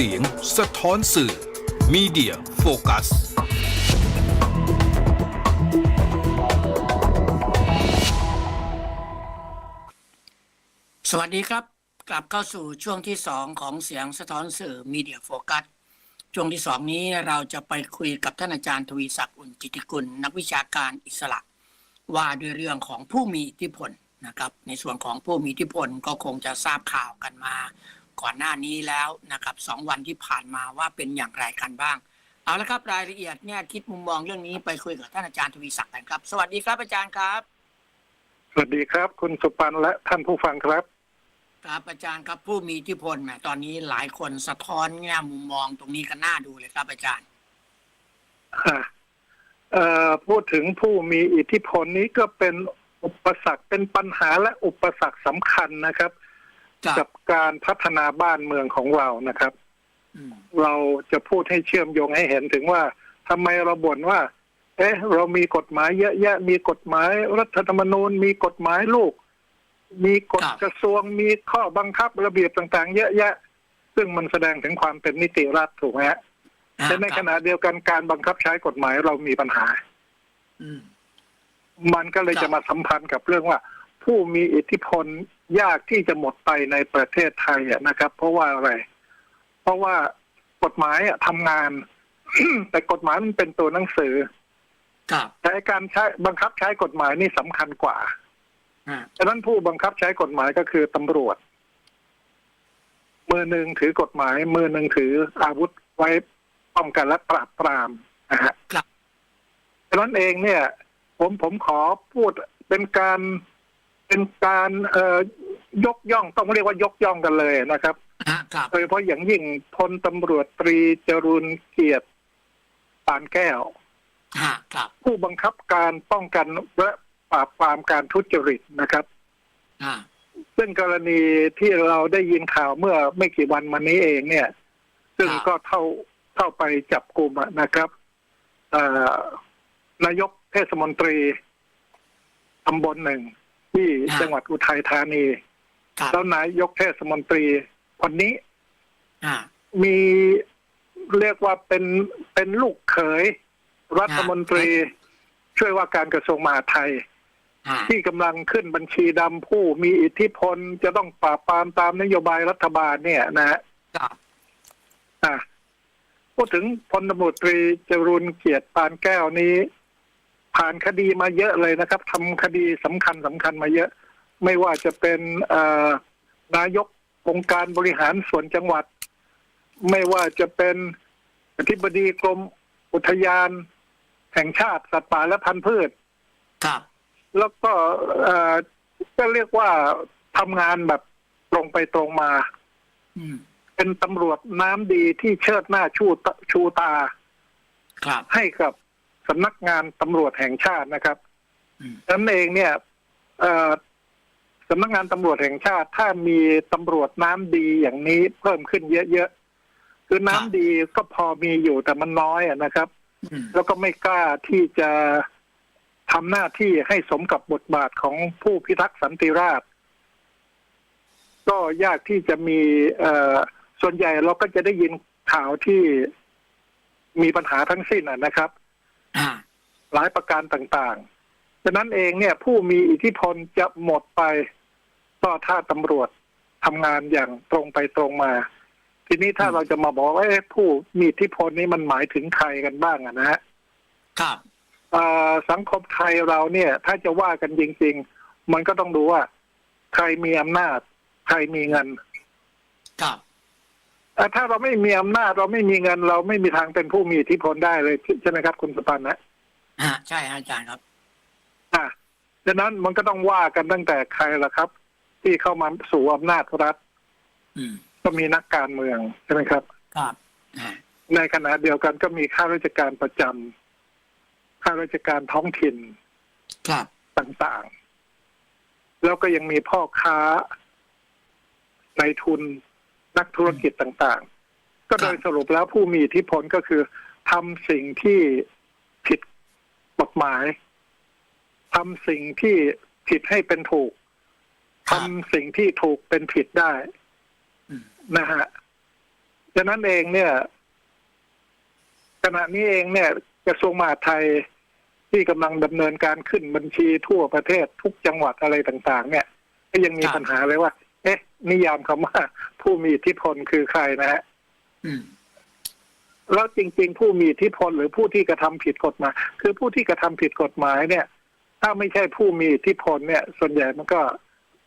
เสียง สะท้อนสื่อมีเดียโฟกัสสวัสดีครับ กลับเข้าสู่ช่วงที่สองของเสียงสะท้อนสื่อมีเดียโฟกัสช่วงที่สองนี้เราจะไปคุยกับท่านอาจารย์ทวีศักดิ์อุ่นจิติกุล นักวิชาการอิสระ ว่าด้วยเรื่องของผู้มีอิทธิพลนะครับ ในส่วนของผู้มีอิทธิพลก็คงจะทราบข่าวกันมา ก่อนหน้านี้แล้วนะครับสองวันที่ผ่านมาว่าเป็นอย่างไรกันบ้าง เอาละครับรายละเอียดเนี่ยคิดมุมมองเรื่องนี้ไปคุยกับท่านอาจารย์ทวีศักดิ์กันครับ สวัสดีครับอาจารย์ครับ สวัสดีครับ คุณสุปันและท่านผู้ฟังครับ ครับอาจารย์ครับผู้มีอิทธิพลแหมตอนนี้หลายคนสะท้อนแง่มุมมองตรงนี้กันน่าดูเลยครับอาจารย์อ่าเอ่อพูดถึงผู้มีอิทธิพลนี้ก็เป็นอุปสรรคเป็นปัญหาและอุปสรรคสำคัญนะครับครับ กับการพัฒนาบ้านเมืองของเรานะครับอืมเราจะพูดให้เชื่อมโยงให้เห็นถึงว่าทำไมเราบ่นว่า เอ๊ะ เรามีกฎหมายเยอะแยะ มีกฎหมายรัฐธรรมนูญ มีกฎหมายลูก มีกฎกระทรวง มีข้อบังคับระเบียบต่างๆ เยอะแยะ ซึ่งมันแสดงถึงความเป็นนิติรัฐถูกไหมฮะอ่าแต่ในคขรับณะเดียวกันการบังคับใช้กฎหมายเรามีปัญหาอืมมันก็เลยครับจะมาสัมพันธ์กับเรื่องว่า ผู้มีอิทธิพล ยากที่จะหมดไปในประเทศไทยอะนะครับ เพราะว่าอะไร เพราะว่ากฎหมายอะทำงาน แต่กฎหมายมันเป็นตัวหนังสือครับแต่การใช้บังคับใช้กฎหมายนี่สำคัญกว่าอ่าฉะนั้นผู้บังคับใช้กฎหมายก็คือตำรวจ มือหนึ่งถือกฎหมาย มือหนึ่งถืออาวุธไว้ป้องกันและปราบปรามนะฮะครับฉะนั้นเองเนี่ย ผมผมขอพูดเป็นการ เป็นการเอ่อยกย่องต้องเรียกว่ายกย่องกันเลยนะครับอ่าครับ โดยเฉพาะอย่างยิ่งพลตำรวจตรีจรุนเกียรติปานแก้วอ่าครับผู้บังคับการป้องกันและปราบปรามการทุจริตนะครับ อ่าซึ่งกรณีที่เราได้ยินข่าวเมื่อไม่กี่วันมานี้เองเนี่ย ซึ่งก็เท่าเข้าไปจับกลุ่มอะนะครับเอ่อนายกเทศมนตรีตำบลหนึ่ง ที่จังหวัดอุทัยธานีครับแล้วนายกเทศมนตรีคนนี้อ่ามีเรียกว่าเป็นเป็นลูกเขย รัฐมนตรี ช่วยว่าการกระทรวงมหาดไทยอ่าที่กำลังขึ้นบัญชีดำผู้มีอิทธิพลจะต้องปราบปรามตามนโยบายรัฐบาลเนี่ยนะฮะครับอะพูดถึงพลตำรวจตรีจรุนเกียรติปานแก้วนี้ ผ่านคดีมาเยอะเลยนะครับทำคดีสำคัญสำคัญมาเยอะ ไม่ว่าจะเป็นเอ่อนายกองค์การบริหารส่วนจังหวัด ไม่ว่าจะเป็นอธิบดีกรมอุทยาน แห่งชาติสัตว์ป่าและพันธุ์พืช ครับ แล้วก็เอ่อก็เรียกว่าทำงานแบบตรงไปตรงมาอืมเป็นตำรวจน้ำดีที่เชิดหน้าชูตชูตา ครับ ให้กับ สำนักงานตำรวจแห่งชาตินะครับอืมดังนั้นเองเนี่ยเอ่อสำนักงานตำรวจแห่งชาติ ถ้ามีตำรวจน้ำดีอย่างนี้เพิ่มขึ้นเยอะๆคือน้ำดีก็พอมีอยู่แต่มันน้อยอะนะครับอืมแล้วก็ไม่กล้าที่จะทำหน้าที่ให้สมกับบทบาทของผู้พิทักษ์สันติราษฎร์ก็ยากที่จะมีเอ่อส่วนใหญ่เราก็จะได้ยินข่าวที่มีปัญหาทั้งสิ้นอะนะครับอ่า หลายประการต่างๆฉะนั้นเองเนี่ยผู้มีอิทธิพลจะหมดไปก็ถ้าตำรวจทำงานอย่างตรงไปตรงมา ทีนี้ถ้าอืมเราจะมาบอกว่าเอ๊ะผู้มีอิทธิพลนี้มันหมายถึงใครกันบ้างอะนะฮะครับเอ่อสังคมไทยเราเนี่ย ถ้าจะว่ากันจริง ๆ มันก็ต้องดูว่า ใครมีอำนาจ ใครมีเงิน ครับเอ่อถ้าเราไม่มีอำนาจเราไม่มีเงิน เราไม่มีทางเป็นผู้มีอิทธิพลได้เลยใช่ไหมครับคุณสุปันนะอ่า ใช่ฮะอาจารย์ครับอะดังนั้นมันก็ต้องว่ากันตั้งแต่ใครล่ะครับ ที่เข้ามาสู่อำนาจรัฐอืมก็มีนักการเมืองใช่ไหมครับ ครับอ่าในขณะเดียวกันก็มีข้าราชการประจำข้าราชการท้องถิ่น ครับต่างๆ แล้วก็ยังมีพ่อค้าในทุนนักธุรกิจต่าง ๆ ก็โดยสรุปแล้วผู้มีอิทธิพลก็คือทำสิ่งที่ผิดกฎ หมายทำสิ่งที่ผิดให้เป็นถูกครัทำบสิ่งที่ถูกเป็นผิดได้อืมนะฮะฉะนั้นเองเนี่ย ขณะนี้เองเนี่ยกระทรวงมหาดไทยที่กำลังดำเนินการขึ้นบัญชีทั่วประเทศทุกจังหวัดอะไรต่าง ๆ เนี่ยก็ยังมีครับปัญหาเลยว่า เอ๊ะ นิยามคำว่า ผู้มีอิทธิพลคือใครนะฮะอืม แล้วจริง ๆ ผู้มีอิทธิพลหรือผู้ที่กระทำผิดกฎหมาย คือผู้ที่กระทำผิดกฎหมายเนี่ย ถ้าไม่ใช่ผู้มีอิทธิพลเนี่ย ส่วนใหญ่มันก็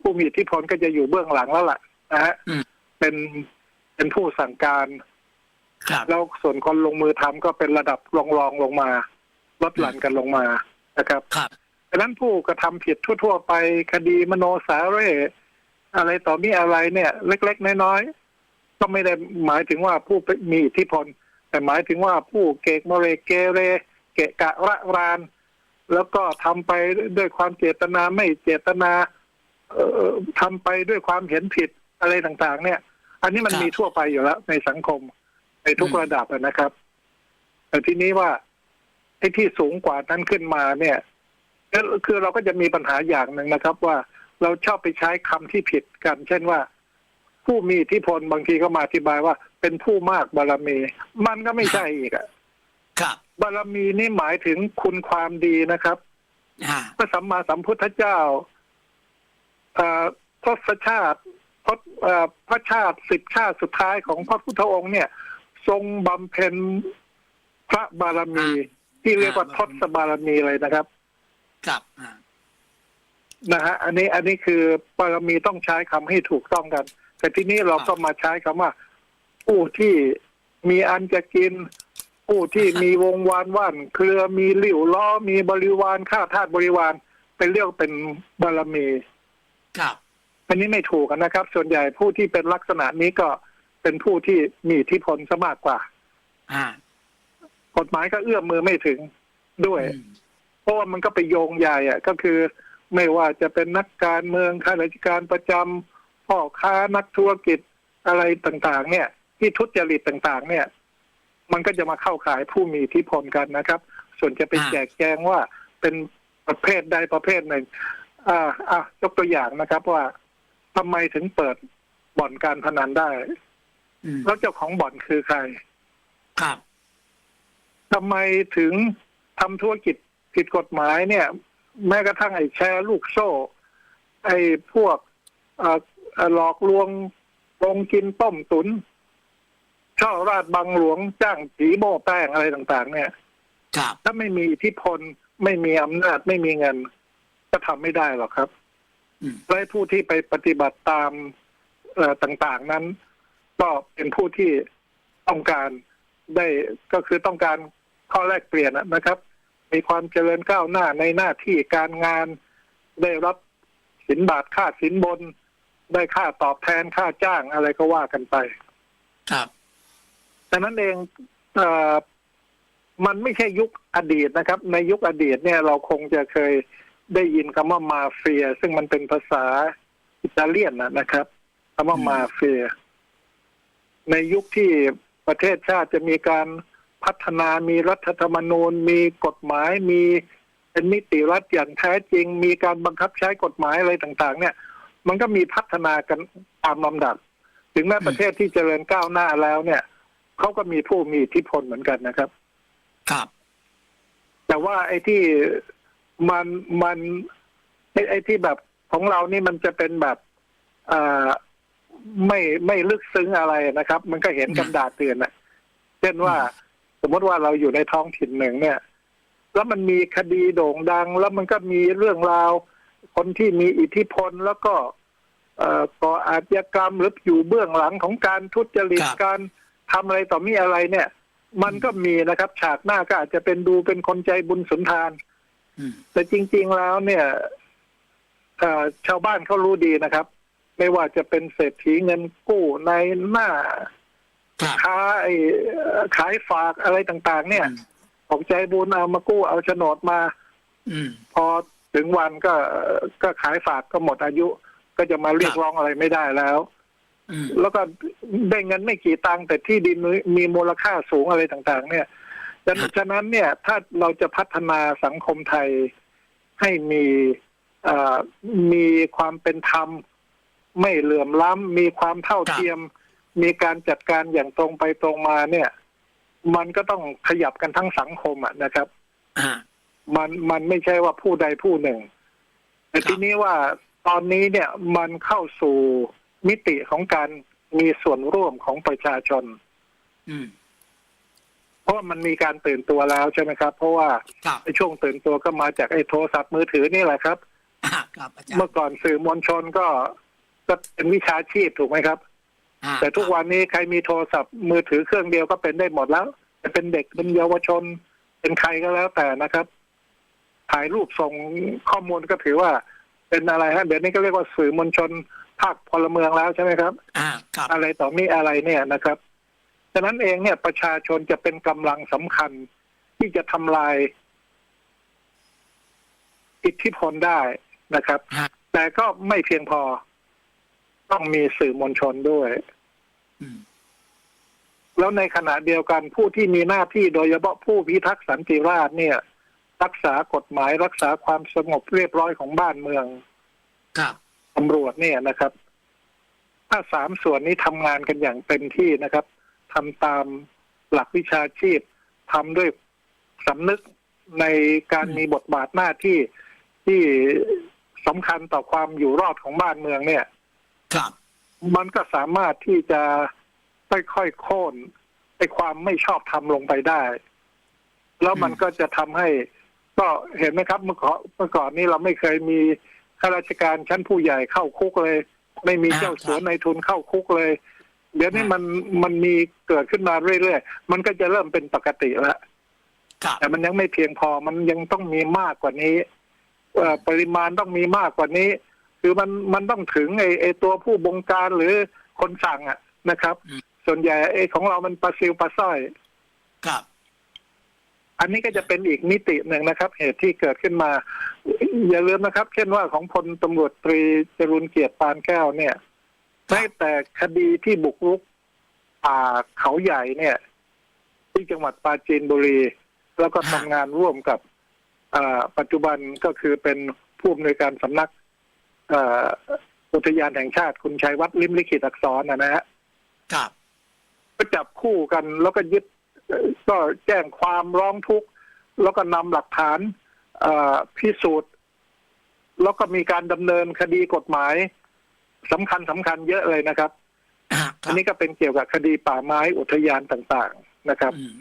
ผู้มีอิทธิพลก็จะอยู่เบื้องหลังแล้วล่ะนะฮะอืมเป็นเป็นผู้สั่งการครับแล้วส่วนคนลงมือทำก็เป็นระดับรองรองๆลงมา ลดหลั่นกันลงมานะครับครับดังนั้นผู้กระทำผิดทั่ว ๆ ไปคดีมโนสาเร่อะไรต่อมีอะไรเนี่ย เล็ก ๆ น้อยๆก็ไม่ได้หมายถึงว่าผู้มีอิทธิพล แต่หมายถึงว่าผู้เกกมเรเกเร เกะกะระราน แล้วก็ทำไปด้วยความเจตนาไม่เจตนา เอ่อทำไปด้วยความเห็นผิดอะไรต่างๆ เนี่ย อันนี้มันครับมีทั่วไปอยู่แล้ว ในสังคม ในทุกอืมระดับอะนะครับ แต่ทีนี้ว่าไอ้ที่สูงกว่านั้นขึ้นมาเนี่ยก็คือเราก็จะมีปัญหาอย่างหนึ่งนะครับ ว่าเราชอบไปใช้คำที่ผิดกัน เช่นว่า ผู้มีอิทธิพลบางทีก็มาอธิบายว่า เป็นผู้มากบารมี มันก็ไม่ใช่อีกอะครับบารมีนี่หมายถึงคุณความดีนะครับอ่าพระสัมมาสัมพุทธเจ้าเอ่อทศชาติพระเอ่อพระชาติสิบชาติสุดท้ายของพระพุทธองค์เนี่ย ทรงบำเพ็ญพระบารมีที่เรียกว่าทศบารมีเลยนะครับ ครับอ่านะฮะอันนี้อันนี้คือบารมีต้องใช้คำให้ถูกต้องกัน แต่ทีนี้เราก็มาใช้คำว่า ผู้ที่มีอันจะกิน ผู้ที่มีวงวานว่านเครือมีหลิ่วล้อมีบริวารข้าทาสบริวารเป็นเรียกเป็นบารมี ครับ อันนี้ไม่ถูกกันนะครับ ส่วนใหญ่ผู้ที่เป็นลักษณะนี้ก็เป็นผู้ที่มีอิทธิพลซะมากกว่า อ่ากฎหมายก็เอื้อมมือไม่ถึงด้วยอืมเพราะว่ามันก็ไปโยงใหญ่อะก็คือไม่ว่าจะเป็นนักการเมืองข้าราชการประจำพ่อค้านักธุรกิจอะไรต่าง ๆ เนี่ย ที่ทุจริตต่างๆ เนี่ย มันก็จะมาเข้าขายผู้มีอิทธิพลกันนะครับ ส่วนจะไปแจกแจงว่าเป็นประเภทใดประเภทหนึ่ง อ่าอะยกตัวอย่างนะครับว่าทำไมถึงเปิดบ่อนการพนันได้อืมแล้วเจ้าของบ่อนคือใคร ครับทำไมถึงทำธุรกิจผิดกฎหมายเนี่ย แม้กระทั่งไอ้แชร์ลูกโซ่ ไอ้พวกเอ่อเอ่อหลอกลวงลงกินต้มตุน ช่อราดบังหลวงจ้างผีโม่แป้งอะไรต่าง ๆ เนี่ยครับถ้าไม่มีอิทธิพลไม่มีอำนาจไม่มีเงิน ก็ทำไม่ได้หรอกครับอืมและผู้ที่ไปปฏิบัติตามเอ่อต่างๆนั้น ก็เป็นผู้ที่ต้องการได้ก็คือต้องการข้อแลกเปลี่ยนนะครับ มีความเจริญก้าวหน้าในหน้าที่การงานได้รับสินบาทค่าสินบน ได้ค่าตอบแทนค่าจ้างอะไรก็ว่ากันไป ครับ ดังนั้นเองเออมันไม่ใช่ยุคอดีตนะครับ ในยุคอดีตเนี่ยเราคงจะเคยได้ยินคำว่ามาเฟีย ซึ่งมันเป็นภาษาอิตาเลียนนะนะครับคำว่าอืมมาเฟีย ในยุคที่ประเทศชาติจะมีการพัฒนามีรัฐธรรมนูญ มีกฎหมายมีเป็นนิติรัฐอย่างแท้จริง มีการบังคับใช้กฎหมายอะไรต่าง ๆ เนี่ย มันก็มีพัฒนากันตามลำดับ ถึงแม้ประเทศที่เจริญก้าวหน้าแล้วเนี่ย เขาก็มีผู้มีอิทธิพลเหมือนกันนะครับ ครับ แต่ว่าไอ้ที่มันมันไอ้ไอ้ที่แบบของเรานี่มันจะเป็นแบบอ่าไม่ไม่ลึกซึ้งอะไรนะครับ มันก็เห็นกันดาเตือนนะเช่นว่า สมมติว่าเราอยู่ในท้องถิ่นหนึ่งเนี่ย แล้วมันมีคดีโด่งดัง แล้วมันก็มีเรื่องราว คนที่มีอิทธิพลแล้วก็เอ่อก่ออาชญากรรมหรืออยู่เบื้องหลังของการทุจริตครับการ ทำอะไรต่อมีอะไรเนี่ย มันก็มีนะครับ ฉากหน้าก็อาจจะเป็นดูเป็นคนใจบุญสุนทานอืมแต่จริง ๆแล้วเนี่ยเอ่อชาวบ้านเขารู้ดีนะครับ ไม่ว่าจะเป็นเศรษฐีเงินกู้ในหน้าครับค้าไอ้เอ่อขายฝากอะไรต่าง ๆ เนี่ยอืมออกใจบุญเอามากู้เอาโฉนดมาอืมพอถึงวันก็เอ่อก็ขายฝากก็หมดอายุ ก็จะมาเรียกครับร้องอะไรไม่ได้แล้วอืม แล้วก็ได้เงินไม่กี่ตังค์แต่ที่ดินมีมูลค่าสูงอะไรต่าง ๆ เนี่ยดังนั้นฉะนั้นเนี่ยถ้าเราจะพัฒนาสังคมไทยให้มีเอ่อมีความเป็นธรรม ไม่เหลื่อมล้ำมีความเท่าเทียม มีการจัดการอย่างตรงไปตรงมาเนี่ย มันก็ต้องขยับกันทั้งสังคมอะนะครับอ่ามันมันไม่ใช่ว่าผู้ใดผู้หนึ่ง แต่ครับทีนี้ว่าตอนนี้เนี่ยมันเข้าสู่ มิติของการมีส่วนร่วมของประชาชน อืม เพราะว่ามันมีการตื่นตัวแล้วใช่ไหมครับ เพราะว่าครับไอ้ช่วงตื่นตัวก็มาจากไอ้โทรศัพท์มือถือนี่แหละครับ อ่าครับอาจารย์เมื่อก่อนสื่อมวลชนก็ก็เป็นวิชาชีพถูกไหมครับ อ่าแต่ทุกวันนี้ใครมีโทรศัพท์มือถือเครื่องเดียวก็เป็นได้หมดแล้วจะเป็นเด็กเป็นเยาวชน เป็นใครก็แล้วแต่นะครับ ถ่ายรูปส่งข้อมูลก็ถือว่าเป็นอะไรฮะเดี๋ยวนี้ก็เรียกว่าสื่อมวลชน ภาคพลเมืองแล้วใช่ไหมครับ อ่าครับอะไรต่อมีอะไรเนี่ยนะครับฉะนั้นเองเนี่ยประชาชนจะเป็นกำลังสำคัญที่จะทำลาย อิทธิพลได้นะครับฮะแต่ก็ไม่เพียงพอ ต้องมีสื่อมวลชนด้วยอืมแล้วในขณะเดียวกันผู้ที่มีหน้าที่โดยเฉพาะผู้พิทักษ์สันติราษฎร์เนี่ย รักษากฎหมายรักษาความสงบเรียบร้อยของบ้านเมือง ครับ ตำรวจเนี่ยนะครับ ถ้าสามส่วนนี้ทำงานกันอย่างเต็มที่นะครับทำตามหลักวิชาชีพทำด้วยสำนึกในการอืมมีบทบาทหน้าที่ที่สำคัญต่อความอยู่รอดของบ้านเมืองเนี่ย ครับ มันก็สามารถที่จะค่อยๆโค่นไอ้ความไม่ชอบทำลงไปได้ แล้วมันก็จะทำให้ ก็เห็นไหมครับ เมื่อก่อนเมื่อก่อนนี้เราไม่เคยมี ข้าราชการชั้นผู้ใหญ่เข้าคุกเลย ไม่มีเจ้าสัวในทุนเข้าคุกเลย เดี๋ยวนี้มันมันมีเกิดขึ้นมาเรื่อยๆ มันก็จะเริ่มเป็นปกติแล้วครับแต่มันยังไม่เพียงพอมันยังต้องมีมากกว่านี้เอ่อปริมาณต้องมีมากกว่านี้ คือมันมันต้องถึงไอ้ไอ้ตัวผู้บงการหรือคนสั่งอะนะครับ ส่วนใหญ่ไอ้ของเรามันปลาซิลปลาสร้อยครับ อันนี้ก็จะเป็นอีกมิติหนึ่งนะครับ เหตุที่เกิดขึ้นมา อย่าลืมนะครับ เช่นว่าของพลตำรวจตรีจรุนเกียรติปานแก้วเนี่ยแม้แต่คดีที่บุกรุกป่าเขาใหญ่เนี่ย ที่จังหวัดปราจีนบุรี แล้วก็ทำงานร่วมกับอ่าปัจจุบันก็คือเป็นผู้อำนวยการสำนักอ่าอุทยานแห่งชาติคุณชัยวัฒน์ลิมลิขิตอักษรนะนะฮะครับก็จับคู่กันแล้วก็ยึดเอ่อ ก็แจ้งความร้องทุกข์แล้วก็นำหลักฐานเอ่อพิสูจน์ แล้วก็มีการดำเนินคดีกฎหมายสำคัญสำคัญเยอะเลยนะครับอ่าคอัรันบนี้ก็เป็นเกี่ยวกับคดีป่าไม้อุทยานต่างๆนะครับอืม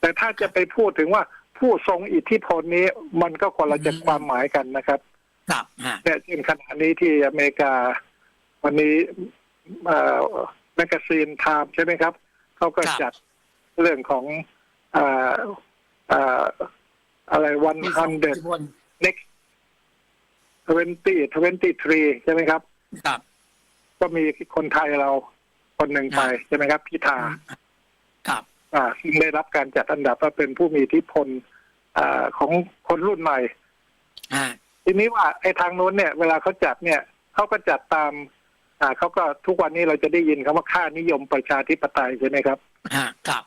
แต่ถ้าจะไปพูดถึงว่าผู้ทรงอิทธิพลนี้มันก็คนละจะอืมความหมายกันนะครับครับฮะเนี่ยเช่นขณะนี้ที่อเมริกา วันนี้แมกกาซีนไทม์ใช่ไหมครับ เขาก็จัดเรื่องของอ่าอ่าอะไรวันมีฮันเดอิทธิพล next twenty twenty three ใช่ไหมครับ ครับ ก็มีคนไทยเราคนหนึ่งไปใช่ไหมครับพิธาครับ อ่าซึ่งได้รับการจัดอันดับว่าเป็นผู้มีอิทธิพลอ่าของคนรุ่นใหม่อ่าทีนี้ว่าไอ้ทางโน้นเนี่ย เวลาเขาจัดเนี่ยเขาก็จัดตาม อ่าเขาก็ทุกวันนี้เราจะได้ยินคำว่าค่านิยมประชาธิปไตยใช่ไหมครับฮะครับ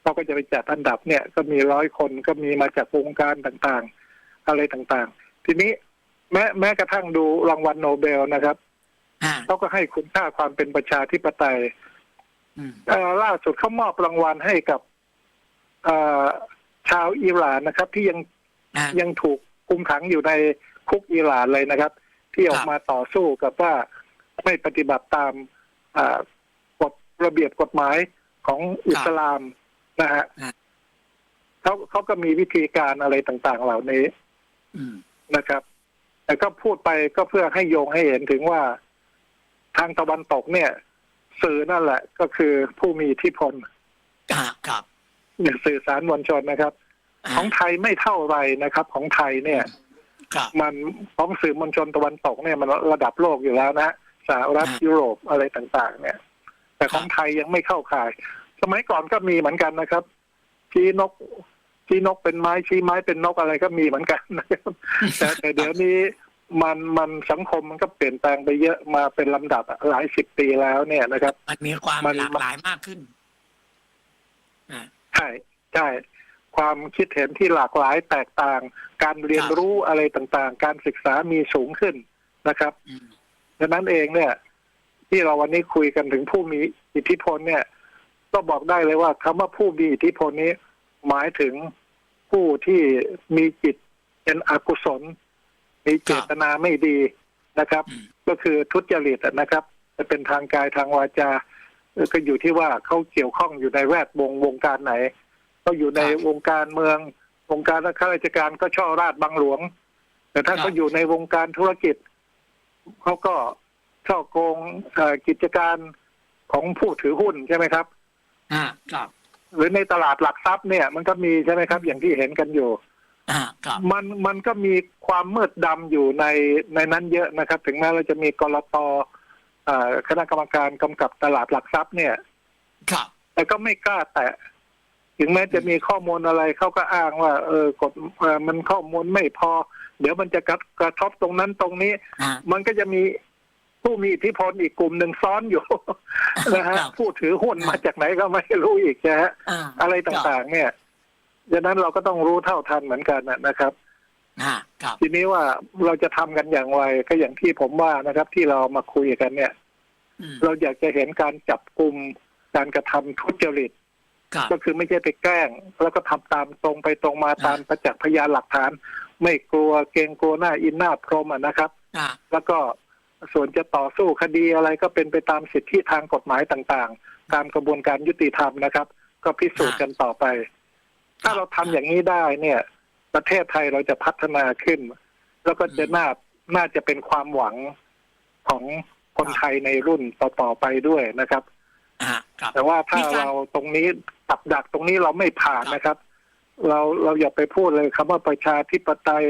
เขาก็จะไปจัดอันดับเนี่ยก็มีร้อยคนก็มีมาจากวงการต่างๆ อะไรต่างๆ ทีนี้แม้แม้กระทั่งดูรางวัลโนเบลนะครับอ่าเขาก็ให้คุณค่าความเป็นประชาธิปไตยอืมเอ่อล่าสุดเขามอบรางวัลให้กับเอ่อชาวอิหร่านนะครับ ที่ยังอ่ายังถูกคุมขังอยู่ในคุกอิหร่านเลยนะครับ ที่ออกมาต่อสู้กับว่า ไม่ปฏิบัติตามอ่ากฎระเบียบกฎหมายของอิสลามนะฮะอ่าเขาเขาก็มีวิธีการอะไรต่าง ๆ เหล่านี้อืมนะครับแต่ก็พูดไปก็เพื่อให้โยงให้เห็นถึงว่าทางตะวันตกเนี่ย สื่อนั่นแหละ ก็คือผู้มีอิทธิพลอ่าครับอย่างสื่อสารมวลชนนะครับาของไทยไม่เท่าไหรนะครับ ของไทยเนี่ยครับมันของสื่อมวลชนตะวันตกเนี่ยมันระดับโลกอยู่แล้วนะ สหรัฐอ่ายุโรปอะไรต่างๆ เนี่ย แต่ของครับไทยยังไม่เข้าข่าย สมัยก่อนก็มีเหมือนกันนะครับชี้นกชี้นกเป็นไม้ชี้ไม้เป็นนกอะไรก็มีเหมือนกันนะครับแต่แต่เดี๋ยวนี้มันมันสังคมมันก็เปลี่ยนแปลงไปเยอะมาเป็นลำดับอะหลายสิบปีแล้วเนี่ยนะครับ มันมีความมันหลากหลายมากขึ้นอ่าใช่ใช่ความคิดเห็นที่หลากหลายแตกต่าง การเรียนครับรู้อะไรต่างๆ การศึกษามีสูงขึ้นนะครับ อืมดังนั้นเองเนี่ย ที่เราวันนี้คุยกันถึงผู้มีอิทธิพลเนี่ย ก็บอกได้เลยว่าคำว่าผู้มีอิทธิพลนี้ หมายถึงผู้ที่มีจิตเป็นอกุศล มีเจตนาไม่ดีนะครับอืมก็คือทุจริตอะนะครับ จะเป็นทางกายทางวาจาเอ่อก็อยู่ที่ว่าเขาเกี่ยวข้องอยู่ในแวดวงวงการไหนก็อยู่ในวงการเมือง วงการข้าราชการก็ช่อราชบังหลวง แต่ถ้าเขาอยู่ในวงการธุรกิจ เขาก็ช่อโกงเอ่อกิจการของผู้ถือหุ้นใช่ไหมครับ อ่าครับ หรือในตลาดหลักทรัพย์เนี่ย มันก็มีใช่ไหมครับ อย่างที่เห็นกันอยู่อ่าครับ มันมันก็มีความมืดดำอยู่ในในนั้นเยอะนะครับ ถึงแม้เราจะมีกรตเอ่อคณะกรรมการกำกับตลาดหลักทรัพย์เนี่ย ครับ แต่ก็ไม่กล้าแตะถึงแม้จะมีข้อมูลอะไรเขาก็อ้างว่า เออกฎเอ่อมันข้อมูลไม่พอ เดี๋ยวมันจะกระกระทบตรงนั้นตรงนี้ อ่า มันก็จะมีผู้มีอิทธิพลอีกกลุ่มหนึ่งซ้อนอยู่ นะฮะครับ ผู้ถือหุ้นมาจากไหนก็ไม่รู้อีกนะฮะ อ่าอะไรต่างๆ เนี่ยดังนั้นเราก็ต้องรู้เท่าทันเหมือนกันนะนะครับ อ่าครับ ทีนี้ว่าเราจะทำกันอย่างไรก็อย่างที่ผมว่านะครับ ที่เรามาคุยกันเนี่ย อืมเราอยากจะเห็นการจับกลุ่มการกระทำทุจริต ครับ ก็คือไม่ใช่ไปแกล้ง แล้วก็ทำตามตรงไปตรงมาอ่าตามประจักษ์พยานหลักฐาน ไม่กลัวเกรงกลัวหน้าอินหน้าพรหมอะนะครับอ่าแล้วก็ส่วนจะต่อสู้คดีอะไรก็เป็นไปตามสิทธิทางกฎหมายต่างๆ ตามกระบวนการยุติธรรมนะครับ ก็พิสูจน์กันต่อไป ถ้าเราทำอย่างนี้ได้เนี่ย ประเทศไทยเราจะพัฒนาขึ้น แล้วก็จะน่าน่าจะเป็นความหวังของคนไทยในรุ่นต่อๆไปด้วยนะครับอ่าครับแต่ว่าถ้ามีการเราตรงนี้ตับดักตรงนี้เราไม่ผ่านนะครับ เราเราอย่าไปพูดเลยคำว่าประชาธิปไตย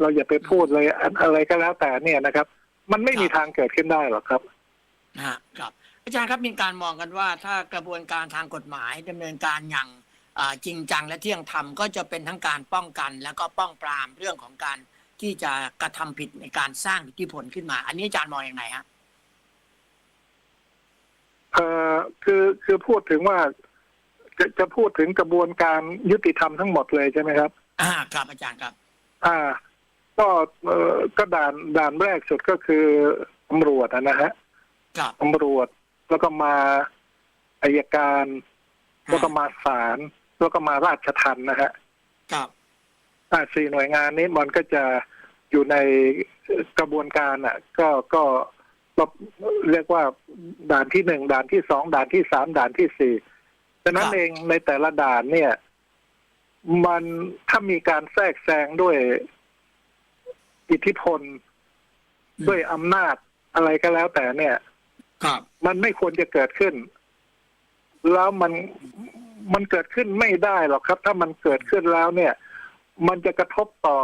เราอย่าไปพูดเลยอันอะไรก็แล้วแต่เนี่ยนะครับ มันไม่มีทางเกิดขึ้นได้หรอกครับนะฮะครับ อาจารย์ครับมีการมองกันว่า ถ้ากระบวนการทางกฎหมายดำเนินการอย่างอ่าจริงจังและเที่ยงธรรมก็จะเป็นทั้งการป้องกัน แล้วก็ป้องปรามเรื่องของการที่จะกระทำผิดในการสร้างอิทธิพลขึ้นมา อันนี้อาจารย์มองอย่างไรฮะเอ่อคือคือพูดถึงว่า จะจะพูดถึงกระบวนการยุติธรรมทั้งหมดเลยใช่ไหมครับ อ่าครับอาจารย์ครับ อ่า ก็เอ่อก็ด่านด่านแรกสุดก็คือตำรวจอะนะฮะครับตำรวจแล้วก็มาอายการ แล้วก็มาศาลแล้วก็มาราชทัณฑ์นะฮะครับอ่าสี่หน่วยงานนี้มันก็จะอยู่ในกระบวนการอะ ก็ก็ก็เรียกว่าด่านที่หนึ่งด่านที่สองด่านที่สามด่านที่สี่ ดังนั้นครับเองในแต่ละด่านเนี่ย มันถ้ามีการแทรกแซงด้วยอิทธิพลด้วยอำนาจอะไรก็แล้วแต่เนี่ยครับมันไม่ควรจะเกิดขึ้น แล้วมันมันเกิดขึ้นไม่ได้หรอกครับ ถ้ามันเกิดขึ้นแล้วเนี่ย มันจะกระทบต่อ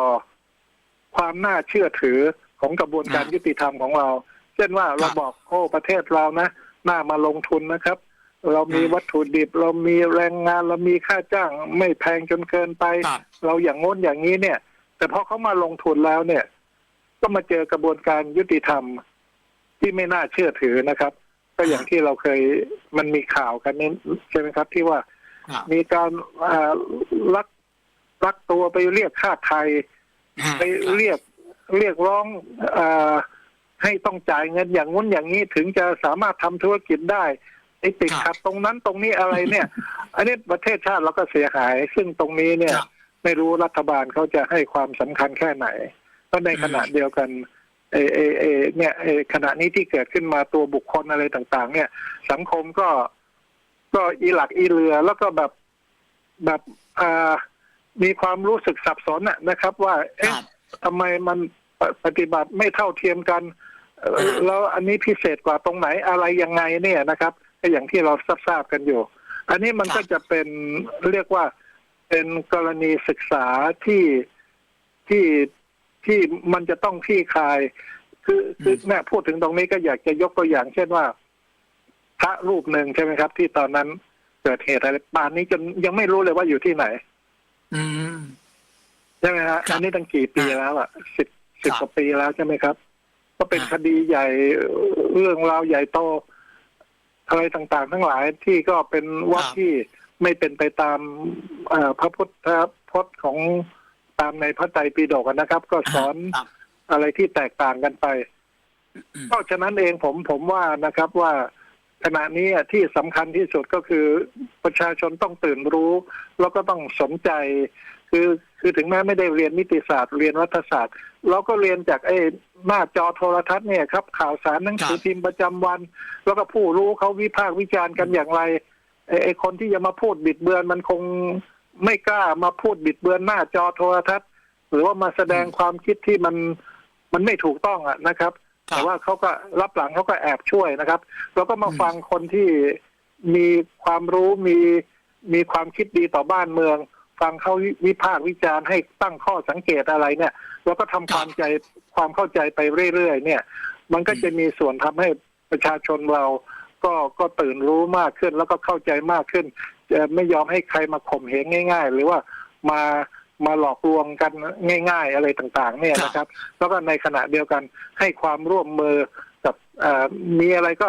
ความน่าเชื่อถือของกระบวนการอ่ายุติธรรมของเรา เช่นว่าเราบอกโอ้ประเทศเรานะน่ามาลงทุนนะครับ เรามีอ่าวัตถุดิบ เรามีแรงงานเรามีค่าจ้าง ไม่แพงจนเกินไป ครับ เราอย่างงน้นอย่างนี้เนี่ย แต่พอเขามาลงทุนแล้วเนี่ย ก็มาเจอกระบวนการยุติธรรมที่ไม่น่าเชื่อถือนะครับ ก็อย่างที่เราเคยมันมีข่าวกันนี่ใช่ไหมครับ ที่ว่าครับมีการอ่าลักลักตัวไปเรียกค่าไทยอ่าไปเรียกเรียกร้องอาให้ต้องจ่ายเงินอย่างงู้นอย่างนี้ถึงจะสามารถทำธุรกิจได้ ไอ้ติดขัดตรงนั้นตรงนี้อะไรเนี่ย อันนี้ประเทศชาติเราก็เสียหาย ซึ่งตรงนี้เนี่ยครับไม่รู้รัฐบาลเขาจะให้ความสำคัญแค่ไหนก็ในอืมขณะเดียวกันเอเอเอเนี่ยเอขณะนี้ที่เกิดขึ้นมาตัวบุคคลอะไรต่าง ๆ เนี่ย สังคมก็ก็อีหลักอีเรือแล้วก็แบบแบบอ่ามีความรู้สึกสับสนน่ะนะครับ ว่าคเอ๊ะรับทำไมมันปปฏิบัติไม่เท่าเทียมกันเอ่ออ่าแล้วอันนี้พิเศษกว่าตรงไหนอะไรยังไงเนี่ยนะครับ ก็อย่างที่เราทราบๆกันอยู่ อันนี้มันก็จะเป็นเรียกว่าเป็นกรณีศึกษาที่ที่ที่มันจะต้องคลี่คลาย คือคือแม่พูดถึงตรงนี้ก็อยากจะยกตัวอย่าง เช่นว่า พระรูปหนึ่งใช่ไหมครับ ที่ตอนนั้นเกิดเหตุอะไรป่านนี้จนยังไม่รู้เลยว่าอยู่ที่ไหน อืมใช่ไหมฮะครับอันนี้ตั้งกี่ปีอ่าแล้วอะสิบสิบครับกว่าปีแล้วใช่ไหมครับ ก็เป็นอ่าคดีใหญ่เรื่องราวใหญ่โต อะไรต่างๆ ทั้งหลายที่ก็เป็นวัดที่ไม่เป็นไปตามเอ่อพระพุทธพจน์ของตามในพระไตรปิฎกอะนะครับ ก็สอนครับอะไรที่แตกต่างกันไปเพราะฉะนั้นเองผมผมว่านะครับว่าขณะนี้อะที่สำคัญที่สุดก็คือประชาชนต้องตื่นรู้ แล้วก็ต้องสนใจ คือคือถึงแม้ไม่ได้เรียนนิติศาสตร์ เรียนรัฐศาสตร์ เราก็เรียนจากไอ้หน้าจอโทรทัศน์เนี่ยครับ ข่าวสารหนังสือพิมพ์ประจำวัน แล้วก็ผู้รู้เขาวิพากษ์วิจารณ์กันอย่างไรไอ้ไอ้คนที่จะมาพูดบิดเบือนมันคงไม่กล้ามาพูดบิดเบือนหน้าจอโทรทัศน์ หรือว่ามาแสดงความคิดที่มันมันไม่ถูกต้องอะนะครับครับ แต่ว่าเขาก็รับหลังเขาก็แอบช่วยนะครับ แล้วก็มาฟังคนที่มีความรู้มีมีความคิดดีต่อบ้านเมือง ฟังเขาวิพากษ์วิจารณ์ให้ตั้งข้อสังเกตอะไรเนี่ย แล้วก็ทำความใจความเข้าใจไปเรื่อยๆเนี่ย มันก็จะมีส่วนทำให้ประชาชนเราก็ก็ตื่นรู้มากขึ้นแล้วก็เข้าใจมากขึ้นจะไม่ยอมให้ใครมาข่มเหงง่าย ๆ หรือว่ามามาหลอกลวงกันง่าย ๆ อะไรต่าง ๆ เนี่ยนะครับ แล้วก็ในขณะเดียวกันให้ความร่วมมือกับเอ่อมีอะไรก็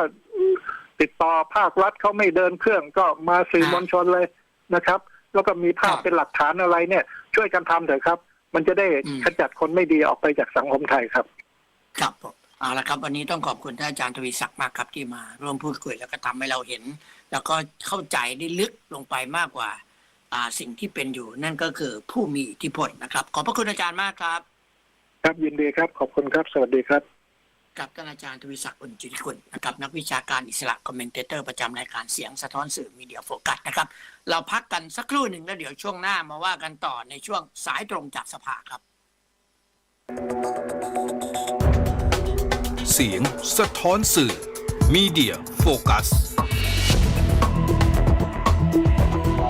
ติดต่อภาครัฐเขาไม่เดินเครื่องก็มาสื่อมวลชนเลยนะครับ แล้วก็มีภาพครับเป็นหลักฐานอะไรเนี่ย ช่วยกันทำเถอะครับ มันจะได้อืมขจัดคนไม่ดีออกไปจากสังคมไทยครับ ครับผมเอาละครับ วันนี้ต้องขอบคุณท่านอาจารย์ทวีศักดิ์มากครับที่มา ร่วมพูดคุยแล้วก็ทำให้เราเห็น แล้วก็เข้าใจได้ลึกลงไปมากกว่าอ่าสิ่งที่เป็นอยู่นั่นก็คือผู้มีอิทธิพลนะครับ ขอบพระคุณอาจารย์มากครับ ครับยินดีครับ ขอบคุณครับ สวัสดีครับ กับท่านอาจารย์ทวีศักดิ์อุ่นจิตกุลนะครับนักวิชาการอิสระคอมเมนเตอร์ประจำรายการเสียงสะท้อนสื่อมีเดียโฟกัสนะครับ เราพักกันสักครู่หนึ่งแล้วเดี๋ยวช่วงหน้ามาว่ากันต่อในช่วงสายตรงจากสภาครับ เสียงสะท้อนสื่อมีเดียโฟกัส